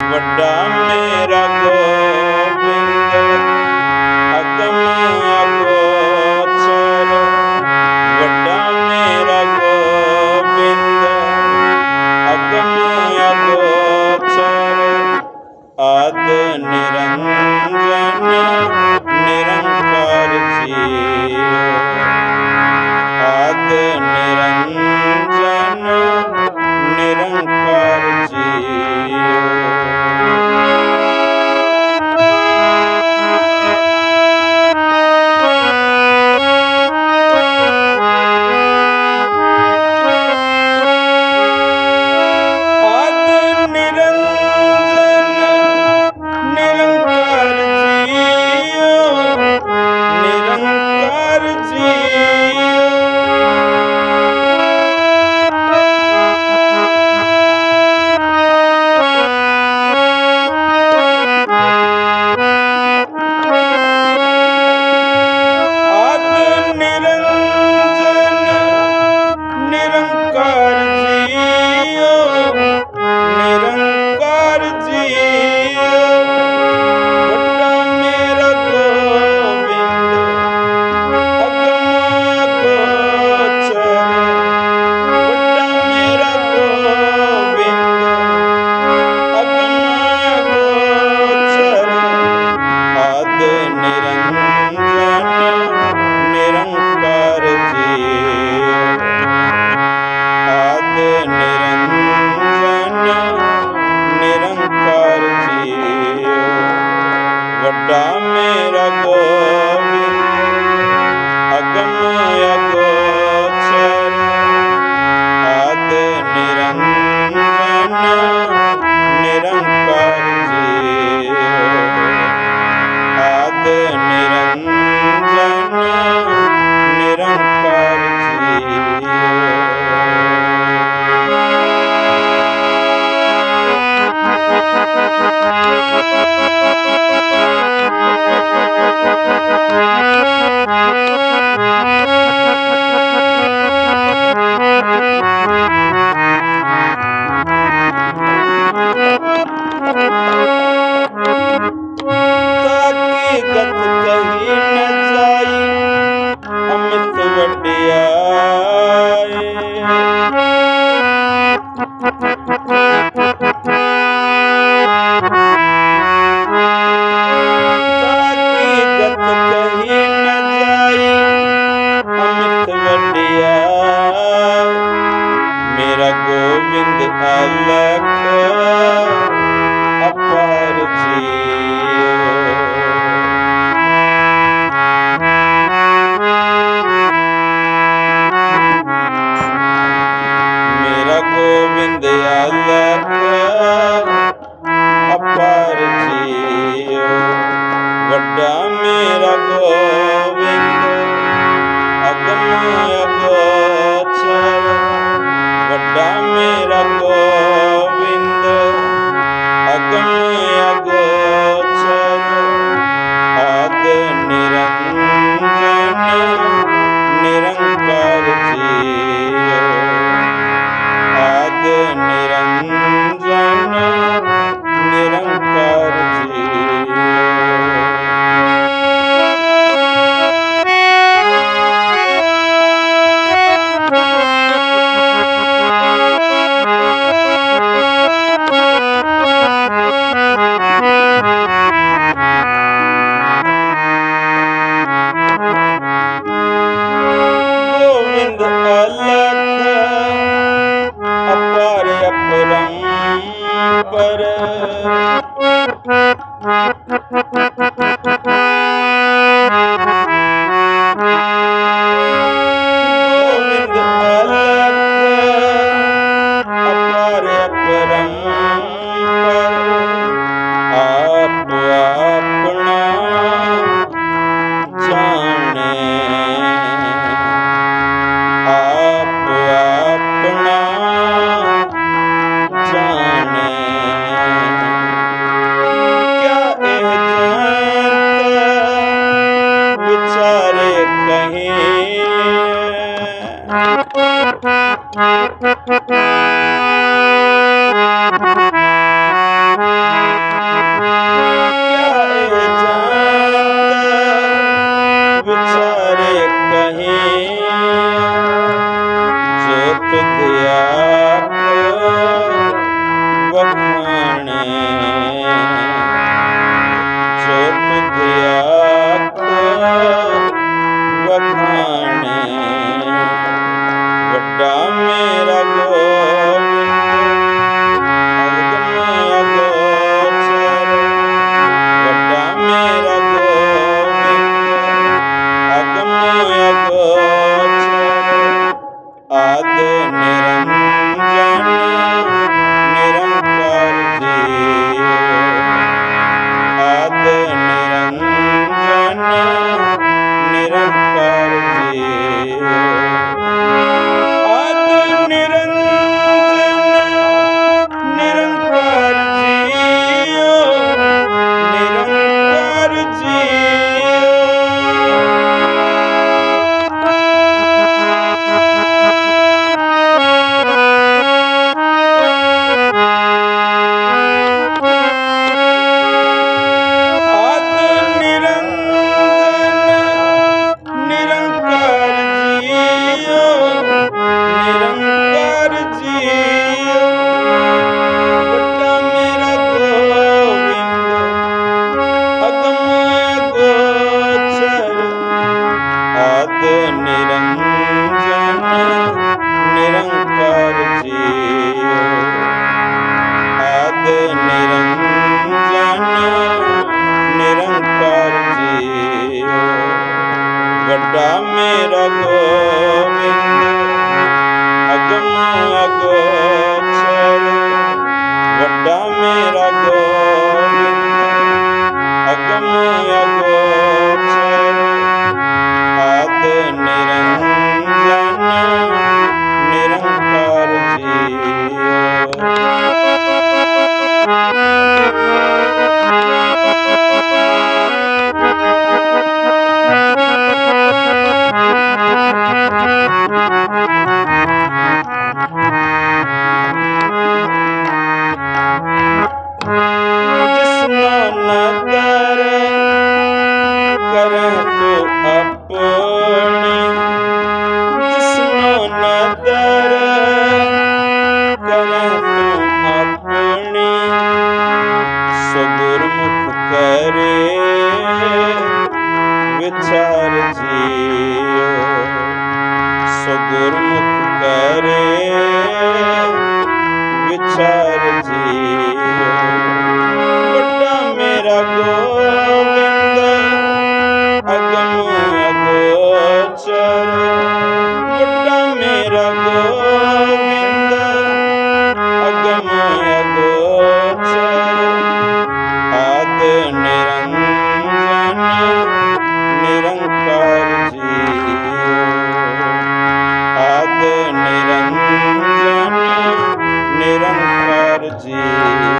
ਵੱਡਾ ਮੇਰਾ ਗੋਬਿੰਦ ਅਗਮ ਅਗੋਚਰ ਵੱਡਾ ਮੇਰਾ ਗੋਬਿੰਦ ਅਗਮ ਅਗੋਚਰ ਆਦ ਮੇਰਾ ਗੋਬਿੰਦ ਅਲਖ ਅਪਰ ਜੀਵ ਮੇਰਾ ਗੋਬਿੰਦ ਅਲਖ Lord. Thank you. energy.